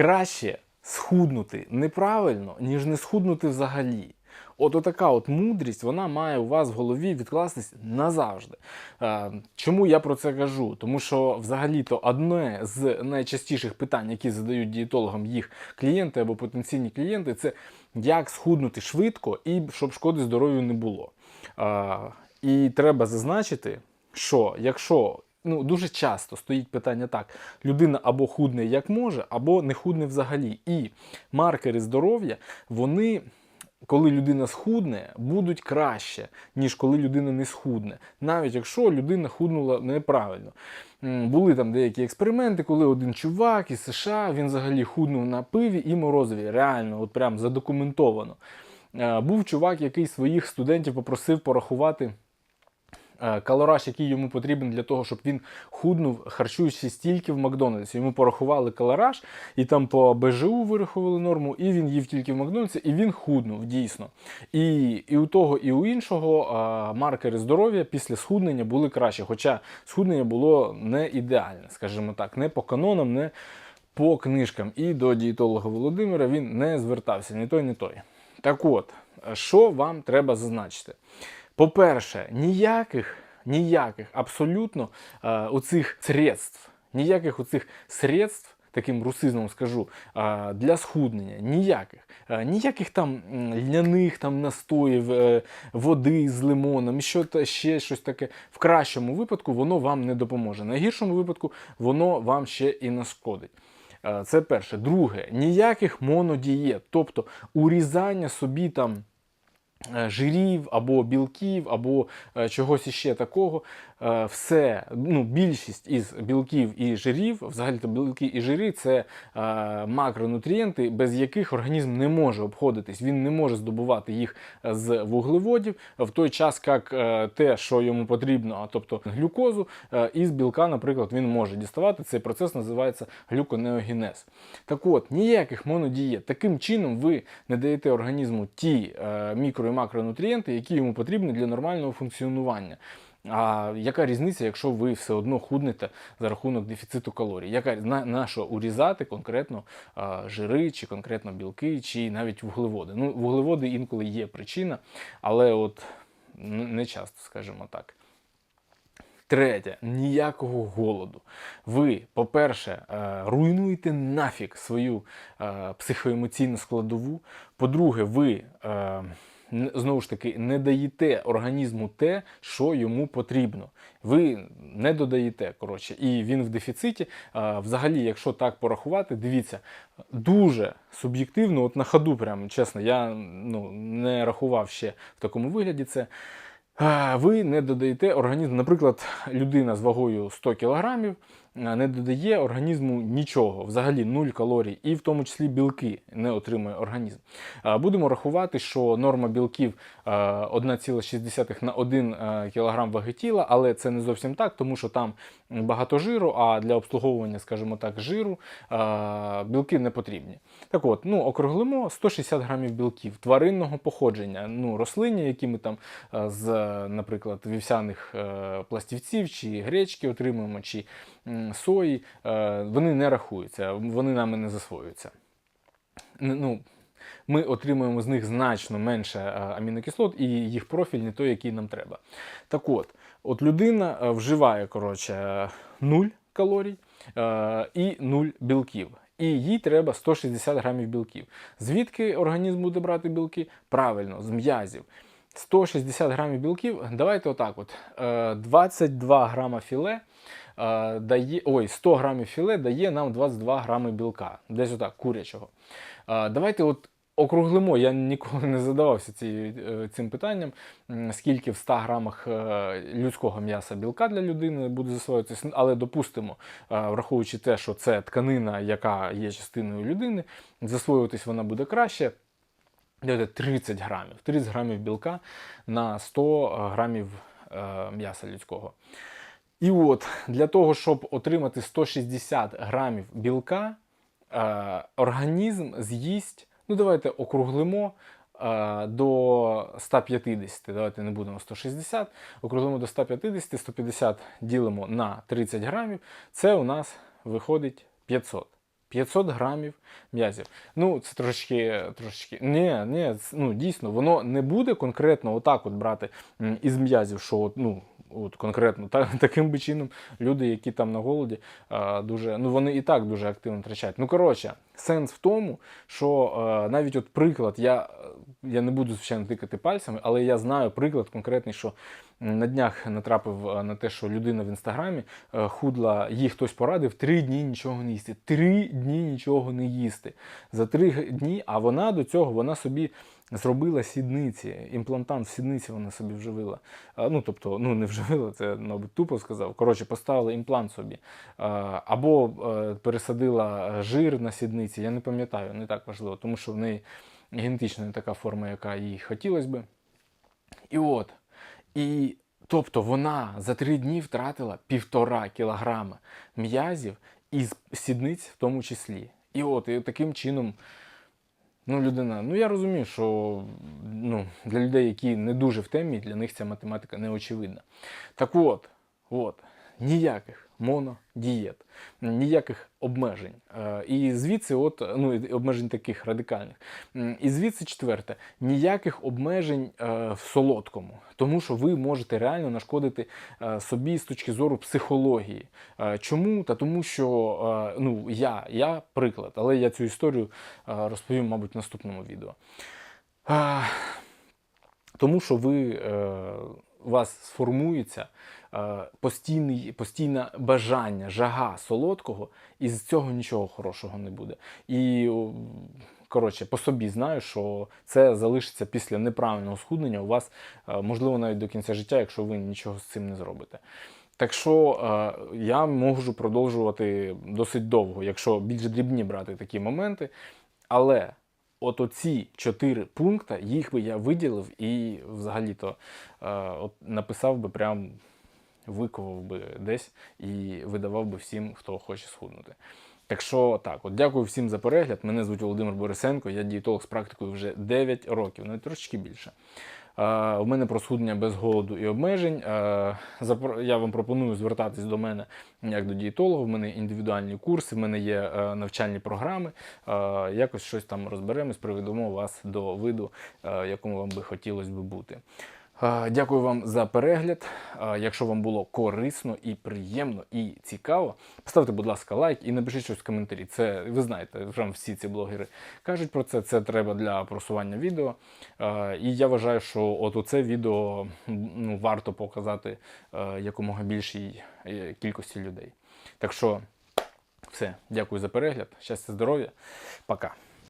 краще схуднути неправильно, ніж не схуднути взагалі. От отака от мудрість, вона має у вас в голові відкластись назавжди. Е, чому я про це кажу? Тому що взагалі-то одне з найчастіших питань, які задають дієтологам їх клієнти або потенційні клієнти, це як схуднути швидко і щоб шкоди здоров'ю не було. Е, і треба зазначити, що якщо ну, дуже часто стоїть питання так: людина або худне як може, або не худне взагалі. І маркери здоров'я, вони. Коли людина схудне, будуть краще, ніж коли людина не схудне, навіть якщо людина худнула неправильно. Були там деякі експерименти, коли один чувак із США він взагалі худнув на пиві і морозиві. Реально, от прям задокументовано. Е, Був чувак, який своїх студентів попросив порахувати калораж, який йому потрібен для того, щоб він худнув, харчуючись тільки в Макдональдсі. Йому порахували калораж, і там по БЖУ вирахували норму, і він їв тільки в Макдональдсі, і він худнув дійсно. І, і у того, і у іншого а, маркери здоров'я після схуднення були краще. Хоча схуднення було не ідеальне, скажімо так, не по канонам, не по книжкам. І до дієтолога Володимира він не звертався, ні той, ні той. Так от, що вам треба зазначити? По-перше, ніяких, ніяких абсолютно е, оцих средств, ніяких оцих средств, таким русизмом скажу, е, для схуднення, ніяких. Е, ніяких там льняних там настоїв, е, води з лимоном, що ще щось таке. В кращому випадку воно вам не допоможе. На гіршому випадку воно вам ще і нашкодить. Це перше. Друге, ніяких монодієт, тобто урізання собі там жирів або білків, або е, чогось іще такого. Е, Все, ну, більшість із білків і жирів, взагалі-то білки і жири це е, макронутрієнти, без яких організм не може обходитись. Він не може здобувати їх з вуглеводів, в той час як е, те, що йому потрібно, тобто глюкозу, е, із білка, наприклад, він може діставати. Цей процес називається глюконеогенез. Так от, ніяких монодієт. Таким чином ви не даєте організму ті е, мікро і макронутрієнти, які йому потрібні для нормального функціонування. А яка різниця, якщо ви все одно худнете за рахунок дефіциту калорій? Яка на, на що урізати конкретно а, жири, чи конкретно білки, чи навіть вуглеводи? Ну, вуглеводи інколи є причина, але от не часто, скажімо так. Третє, ніякого голоду. Ви, по-перше, е, руйнуєте нафіг свою е, психоемоційну складову. По-друге, ви е, знову ж таки не даєте організму те, що йому потрібно. Ви не додаєте, коротше, і він в дефіциті. Е, Взагалі, якщо так порахувати, дивіться, дуже суб'єктивно, от на ходу, прям чесно, я ну, не рахував ще в такому вигляді це. А, Ви не додаєте організму, наприклад, людина з вагою 100 кг не додає організму нічого, взагалі 0 калорій, і в тому числі білки не отримує організм. Будемо рахувати, що норма білків 1,6 на 1 кг ваги тіла, але це не зовсім так, тому що там багато жиру, а для обслуговування, скажімо так, жиру білки не потрібні. Так от, ну, округлимо 160 грамів білків тваринного походження, ну, рослинні, які ми там е, з, е, наприклад, вівсяних е, пластівців чи гречки отримуємо, чи сої, е, вони не рахуються, вони нами не засвоюються. Ну, ми отримуємо з них значно менше е, амінокислот, і їх профіль не той, який нам треба. Так от, от людина е, вживає коротше, е, 0 калорій і 0 білків. І їй треба 160 грамів білків. Звідки організм буде брати білки? Правильно, з м'язів. 160 грамів білків. Давайте отак: от. Е, 22 грама філе дає, ой, 100 грамів філе дає нам 22 грами білка. Десь отак, курячого. Е, Давайте от округлимо. Я ніколи не задавався е, цим питанням, скільки в 100 грамах е, людського м'яса білка для людини буде засвоюватися. Але допустимо, е, враховуючи те, що це тканина, яка є частиною людини, засвоюватись вона буде краще. Давайте 30 грамів. 30 грамів білка на 100 грамів е, м'яса людського. І от для того, щоб отримати 160 грамів білка, е, організм з'їсть, ну давайте округлимо е, до 150. Давайте не будемо 160, округлимо до 150, 150 ділимо на 30 грамів. Це у нас виходить 500. 500 грамів м'язів. Ну, це трошечки, трошечки. Ні, ні, ну дійсно, воно не буде конкретно отак от брати із м'язів, що от, ну. От конкретно та, таким би чином люди, які там на голоді, дуже ну вони і так дуже активно втрачають. Ну коротше, сенс в тому, що а, навіть от приклад, я, я не буду звичайно тикати пальцями, але я знаю приклад конкретний, що на днях натрапив на те, що людина в інстаграмі е, худла, їй хтось порадив три дні нічого не їсти. Три дні нічого не їсти. За три дні, а вона до цього вона собі зробила сідниці, імплантант в сідниці вона собі вживила. Ну, тобто, ну не вживила, це, мабуть, тупо сказав. Коротше, поставила імплант собі. Або е, пересадила жир на сідниці, я не пам'ятаю, не так важливо, тому що в неї генетична не така форма, яка їй хотілося би. І от. І тобто вона за три дні втратила півтора кілограма м'язів із сідниць в тому числі. І от, і таким чином. Ну, людина, ну я розумію, що ну, для людей, які не дуже в темі, для них ця математика не очевидна. Так от, от, ніяких монодієт, ніяких обмежень. Е, І звідси, от, ну, обмежень таких радикальних. І звідси четверте, ніяких обмежень е, в солодкому, тому що ви можете реально нашкодити е, собі з точки зору психології. Чому? Та тому, що ну, я, я приклад, але я цю історію розповім, мабуть, в наступному відео. Тому що ви, у вас сформується е, постійний, постійне бажання, жага солодкого, і з цього нічого хорошого не буде. І коротше, по собі знаю, що це залишиться після неправильного схуднення у вас, е, можливо, навіть до кінця життя, якщо ви нічого з цим не зробите. Так що е, я можу продовжувати досить довго, якщо більш дрібні брати такі моменти. Але от оці чотири пункти, їх би я виділив і взагалі-то е, от написав би прям, виковав би десь і видавав би всім, хто хоче схуднути. Так що так, от дякую всім за перегляд. Мене звуть Володимир Борисенко, я дієтолог з практикою вже 9 років, навіть трошечки більше. У мене про без голоду і обмежень. Я вам пропоную звертатись до мене як до дієтолога. У мене індивідуальні курси, в мене є е, навчальні програми. Якось щось там розберемось, приведемо вас до виду, е, якому вам би хотілося б бути. Дякую вам за перегляд. Якщо вам було корисно і приємно і цікаво, поставте, будь ласка, лайк і напишіть щось в коментарі. Це ви знаєте, вже всі ці блогери кажуть про це. Це треба для просування відео. І я вважаю, що от оце відео ну, варто показати якомога більшій е, кількості людей. Так що все, дякую за перегляд. Щастя, здоров'я, пока.